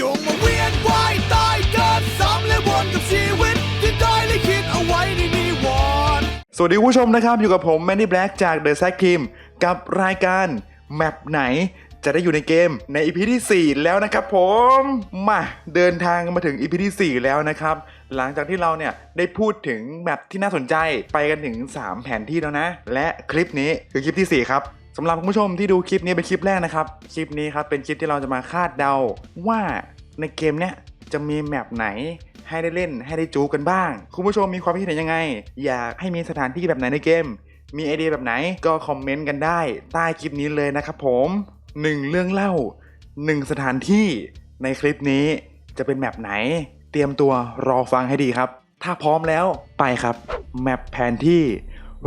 จงมาเวียนว่ายตายเกิดซ้ำและวนกับชีวิต ที่ได้ลิขิตเอาไว้ในนิวรณ์สวัสดีคุณผู้ชมนะครับ อยู่กับผมแมนนี่แบล็กจาก The Sack Team กับรายการแมปไหนจะได้อยู่ในเกมใน EP ที่ 4 แล้วนะครับผมมาเดินทางมาถึง EP ที่ 4 แล้วนะครับ หลังจากที่เราเนี่ยได้พูดถึงแมปที่น่าสนใจไปกันถึง 3 แผนที่แล้วนะ และคลิปนี้คือคลิปที่ 4 ครับ สำหรับคุณผู้ชมที่ดูคลิปนี้เป็นคลิปแรกนะครับ คลิปนี้ครับเป็นคลิปที่เราจะมาคาดเดาว่าในเกมเนี้ยจะมีแมปไหนให้ได้เล่นให้ได้จูกันบ้าง คุณผู้ชมมีความคิดเห็นยังไง อยากให้มีสถานที่แบบไหนในเกม มีไอเดียแบบไหนก็คอมเมนต์กันได้ใต้คลิปนี้เลยนะครับผมหนึ่งเรื่องเล่าหนึ่งสถานที่ในคลิปนี้จะเป็นแมปไหน เตรียมตัวรอฟังให้ดีครับ ถ้าพร้อมแล้วไปครับ แมปแผนที่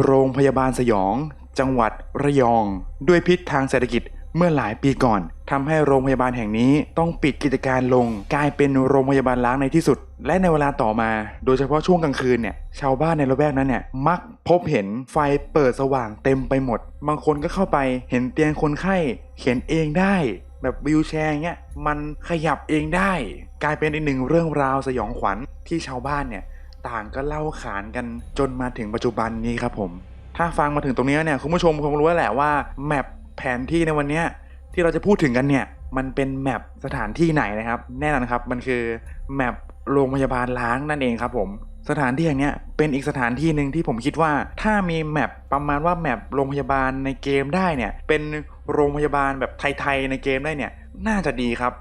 โรงพยาบาลสยอง จังหวัดระยอง ด้วยพิษทางเศรษฐกิจเมื่อหลายปีก่อนทำให้โรงพยาบาลแห่งนี้ต้องปิดกิจการลง กลายเป็นโรงพยาบาลล้างในที่สุด และในเวลาต่อมา โดยเฉพาะช่วงกลางคืนเนี่ยชาวบ้านในละแวกนั้นเนี่ยมักพบเห็นไฟเปิดสว่างเต็มไปหมด บางคนก็เข้าไปเห็นเตียงคนไข้เขียนเองได้ แบบวิวแชร์เงี้ยมันขยับเองได้ กลายเป็นอีกหนึ่งเรื่องราวสยองขวัญที่ชาวบ้านเนี่ยต่างก็เล่าขานกันจนมาถึงปัจจุบันนี้ครับผม ถ้าฟังมาถึงตรงนี้เนี่ยคุณผู้ชมคงรู้แล้วแหละว่าแมปแผนที่ในวันนี้ที่เราจะพูดถึงกันเนี่ยมันเป็นแมปสถานที่ไหนนะครับ แน่นอนครับมันคือแมปโรงพยาบาลล้างนั่นเองครับผมสถานที่แห่งเนี้ยเป็นอีกสถานที่หนึ่งที่ผมคิดว่า ถ้ามีแมปประมาณว่าแมปโรงพยาบาลในเกมได้เนี่ย เป็นโรงพยาบาลแบบไทยๆในเกมได้เนี่ย น่าจะดีครับ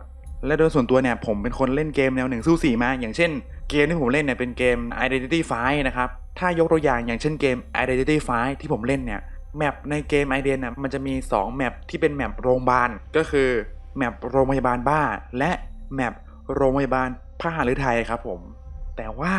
และโดยส่วนตัวเนี่ยผมเป็นคนเล่นเกมแนวหนึ่งสู้สี่มา อย่างเช่นเกมที่ผมเล่นเนี่ยเป็นเกม Identity 5นะครับ ถ้ายกตัวอย่างอย่างเช่นเกม Identity 5 ที่ผมเล่นเนี่ยแมปในเกม i d e n น่ะมันจะมี 2 แมปที่เป็นแมปโรงพยาบาลก็คือแมปโรงพยาบาลบ้า และแมปโรงพยาบาลพหฤทัยครับผม แต่ว่า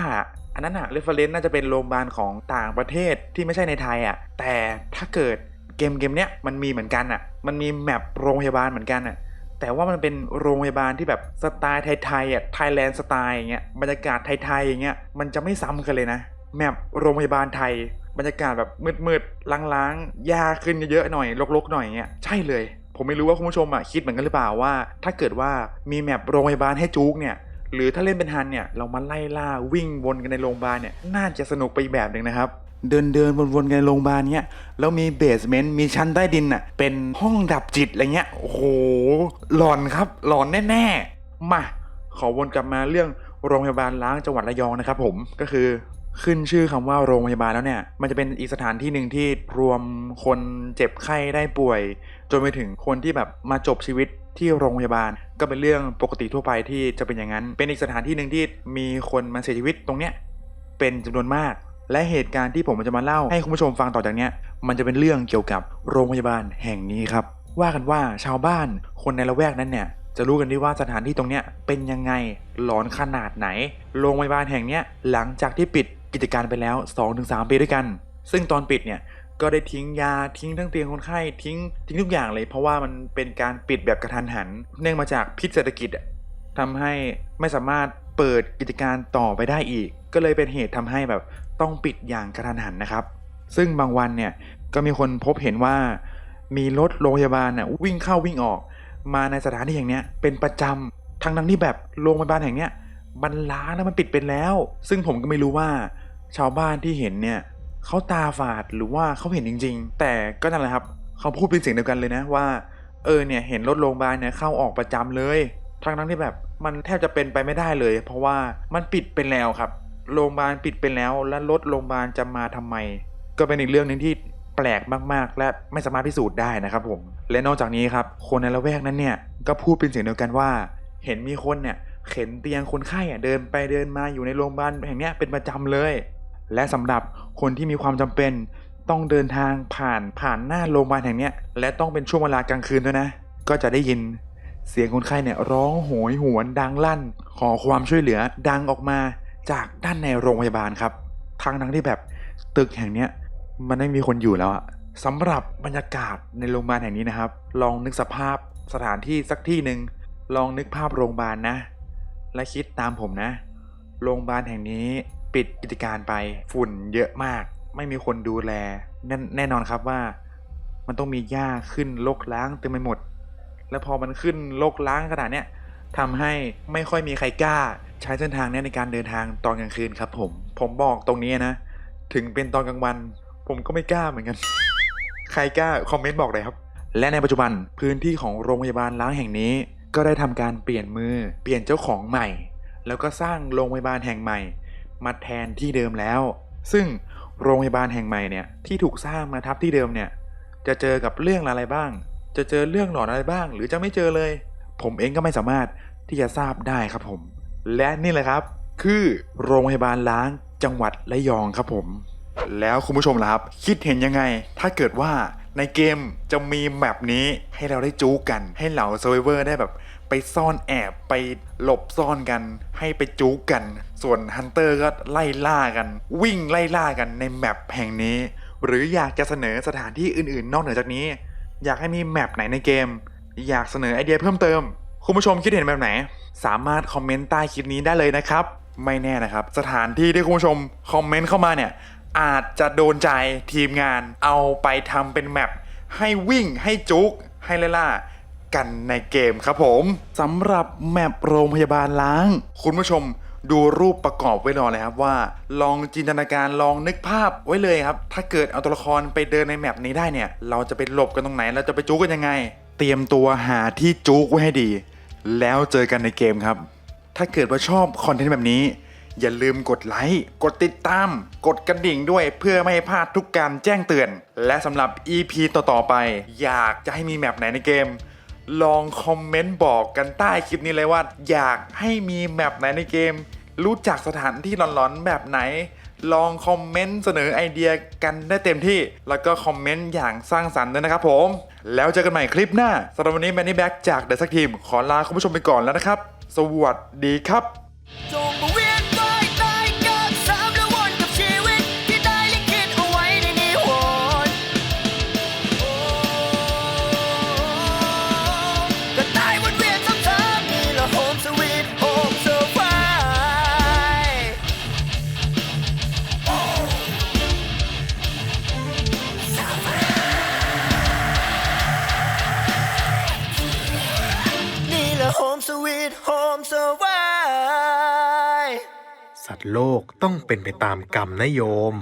อันนั้นอะเรฟเฟรนซ์น่าจะเป็นโรงพยาบาลของต่างประเทศที่ไม่ใช่ในไทยอะแต่ถ้าเกิดเกมเกมเนี้ยมันมีเหมือนกันอะมันมีแมปโรงพยาบาลเหมือนกันอะแต่ว่ามันเป็นโรงพยาบาลที่แบบสไตล์ไทยๆอะไทยแลนด์สไตล์อย่างเงี้ยบรรยากาศไทยๆอย่างเงี้ยมันจะไม่ซ้ำกันเลยนะ แมปโรงพยาบาลไทย บรรยากาศแบบมืดๆล้างๆยาขึ้นเยอะๆหน่อยรกๆหน่อยเงี้ยใช่เลย ผมไม่รู้ว่าคุณผู้ชมอะคิดเหมือนกันหรือเปล่าว่า ถ้าเกิดว่ามีแมปโรงพยาบาลให้จู๊กเนี่ยหรือถ้าเล่นเป็นฮันเนี่ยเรามาไล่ล่าวิ่งวนกันในโรงพยาบาลเนี่ยน่าจะสนุกไปแบบหนึ่งนะครับ เดินเดินวนๆกันในโรงพยาบาลเนี่ยแล้วมีเบสเมนต์มีชั้นใต้ดินอะเป็นห้องดับจิตอะไรเงี้ยโอ้โหหลอนครับหลอนแน่ๆมาขอวนกลับมาเรื่องโรงพยาบาลล้างจังหวัดระยองนะครับผมก็คือ ขึ้นชื่อคำว่าโรงพยาบาลแล้วเนี่ย มันจะเป็นอีกสถานที่หนึ่งที่รวมคนเจ็บไข้ได้ป่วย จนไปถึงคนที่แบบมาจบชีวิตที่โรงพยาบาล ก็เป็นเรื่องปกติทั่วไปที่จะเป็นอย่างนั้น เป็นอีกสถานที่หนึ่งที่มีคนมาเสียชีวิตตรงเนี้ยเป็นจำนวนมาก และเหตุการณ์ที่ผมจะมาเล่าให้คุณผู้ชมฟังต่อจากเนี้ยมันจะเป็นเรื่องเกี่ยวกับโรงพยาบาลแห่งนี้ครับ ว่ากันว่าชาวบ้านคนในละแวกนั้นเนี่ยจะรู้กันดีว่าสถานที่ตรงเนี้ยเป็นยังไงหลอนขนาดไหน โรงพยาบาลแห่งเนี้ยหลังจากที่ปิด กิจการไปแล้ว 2-3 ปีด้วยกัน ซึ่งตอนปิดเนี่ยก็ได้ทิ้งยาทิ้งทั้งเตียงคนไข้ทิ้งทิ้งทุกอย่างเลยเพราะว่ามันเป็นการปิดแบบกระทันหัน เนื่องมาจากพิษเศรษฐกิจอะทำให้ไม่สามารถเปิดกิจการต่อไปได้อีก ก็เลยเป็นเหตุทำให้แบบต้องปิดอย่างกระทันหันนะครับ ซึ่งบางวันเนี่ยก็มีคนพบเห็นว่ามีรถโรงพยาบาลน่ะวิ่งเข้าวิ่งออก มาในสถานที่แห่งเนี้ยเป็นประจำทั้งทั้งที่แบบโรงพยาบาลแห่งเนี้ยมันล้างแล้วมันปิดเป็นแล้ว ซึ่งผมก็ไม่รู้ว่า ชาวบ้านที่เห็นเนี่ยเขาตาฝาดหรือว่าเขาเห็นจริง ๆ แต่ก็นั่นแหละครับเขาพูดเป็นเสียงเดียวกันเลยนะว่า เออเนี่ยเห็นรถโรงพยาบาลเนี่ยเข้าออกประจำเลย ทั้งทั้งที่แบบมันแทบจะเป็นไปไม่ได้เลย เพราะว่ามันปิดไปแล้วครับโรงพยาบาลปิดไปแล้วแล้วรถโรงพยาบาลจะมาทำไม ก็เป็นอีกเรื่องหนึ่งที่แปลกมากๆ และไม่สามารถพิสูจน์ได้นะครับผมและนอกจากนี้ครับคนในละแวกนั้นเนี่ยก็พูดเป็นเสียงเดียวกันว่า เห็นมีคนเนี่ยเข็นเตียงคนไข้อะเดินไปเดินมาอยู่ในโรงพยาบาลแห่งเนี้ยเป็นประจำเลย และสำหรับคนที่มีความจำเป็นต้องเดินทางผ่านผ่านหน้าโรงพยาบาลแห่งนี้และต้องเป็นช่วงเวลากลางคืนด้วยนะ ก็จะได้ยินเสียงคนไข้เนี่ยร้องโหยหวนดังลั่น ขอความช่วยเหลือดังออกมาจากด้านในโรงพยาบาลครับทั้งทั้งที่แบบตึกแห่งเนี้ยมันไม่มีคนอยู่แล้วอะสำหรับบรรยากาศในโรงพยาบาลแห่งนี้นะครับ ลองนึกสภาพสถานที่สักที่หนึ่งลองนึกภาพโรงพยาบาลนะ และคิดตามผมนะ โรงพยาบาลแห่งนี้ ปิดกิจการไปฝุ่นเยอะมาก ไม่มีคนดูแลแน่แน่นอนครับว่า มันต้องมีหญ้าขึ้นรกล้างเต็มไปหมด แล้วพอมันขึ้นรกล้างขนาดเนี้ยทำให้ไม่ค่อยมีใครกล้า ใช้เส้นทางนี้ในการเดินทางตอนกลางคืนครับ ผม ผมบอกตรงนี้นะ ถึงเป็นตอนกลางวัน ผมก็ไม่กล้าเหมือนกัน ใครกล้าคอมเมนต์บอกเลยครับ และในปัจจุบันพื้นที่ของโรงพยาบาลล้างแห่งนี้ ก็ได้ทำการเปลี่ยนมือ เปลี่ยนเจ้าของใหม่ แล้วก็สร้างโรงพยาบาลแห่งใหม่ มาแทนที่เดิมแล้ว ซึ่งโรงพยาบาลแห่งใหม่เนี่ยที่ถูกสร้างมาทับที่เดิมเนี่ยจะเจอกับเรื่องอะไรบ้าง จะเจอเรื่องหลอนอะไรบ้าง หรือจะไม่เจอเลย ผมเองก็ไม่สามารถที่จะทราบได้ครับผม และนี่แหละครับ คือโรงพยาบาลล้างจังหวัดระยองครับผม แล้วคุณผู้ชมล่ะครับ คิดเห็นยังไง ถ้าเกิดว่า ในเกมจะมีแมปนี้ให้เราได้จู๊กัน ให้เหล่าเซอร์ไวเวอร์ได้แบบไปซ่อนแอบไปหลบซ่อนกัน ให้ไปจู๊กัน ส่วนฮันเตอร์ก็ไล่ล่ากัน วิ่งไล่ล่ากันในแมปแห่งนี้ หรืออยากจะเสนอสถานที่อื่นๆ นอกเหนือจากนี้ อยากให้มีแมปไหนในเกม อยากเสนอไอเดียเพิ่มเติม คุณผู้ชมคิดเห็นแบบไหน สามารถคอมเมนต์ใต้คลิปนี้ได้เลยนะครับ ไม่แน่นะครับ สถานที่ที่คุณผู้ชมคอมเมนต์เข้ามาเนี่ย อาจจะโดนใจทีมงานเอาไปทำเป็นแมปให้วิ่งให้จุก ให้ไล่ล่ากันในเกมครับผมสำหรับแมปโรงพยาบาลล้าง คุณผู้ชมดูรูปประกอบไว้รอเลยครับว่า ลองจินตนาการลองนึกภาพไว้เลยครับ ถ้าเกิดเอาตัวละครไปเดินในแมปนี้ได้เนี่ย เราจะไปหลบกันตรงไหน เราจะไปจุกกันยังไง เตรียมตัวหาที่จุกไว้ให้ดี แล้วเจอกันในเกมครับ ถ้าเกิดว่าชอบคอนเทนต์แบบนี้ อย่าลืมกดไลค์ กดติดตาม กดกระดิ่งด้วยเพื่อไม่ให้พลาดทุกการแจ้งเตือน และสำหรับ EP ต่อๆไป อยากจะให้มีแมปไหนในเกม ลองคอมเมนต์บอกกันใต้คลิปนี้เลยว่า อยากให้มีแมปไหนในเกม รู้จักสถานที่หลอนๆแบบไหน ลองคอมเมนต์เสนอไอเดียกันได้เต็มที่ แล้วก็คอมเมนต์อย่างสร้างสรรค์ด้วยนะครับผม แล้วเจอกันใหม่คลิปหน้าสำหรับวันนี้แมนนี่แบ็กจากเดอะซักทีมขอลาคุณผู้ชมไปก่อนแล้วนะครับ สวัสดีครับ โลกต้องเป็นไปตามกรรมนะโยม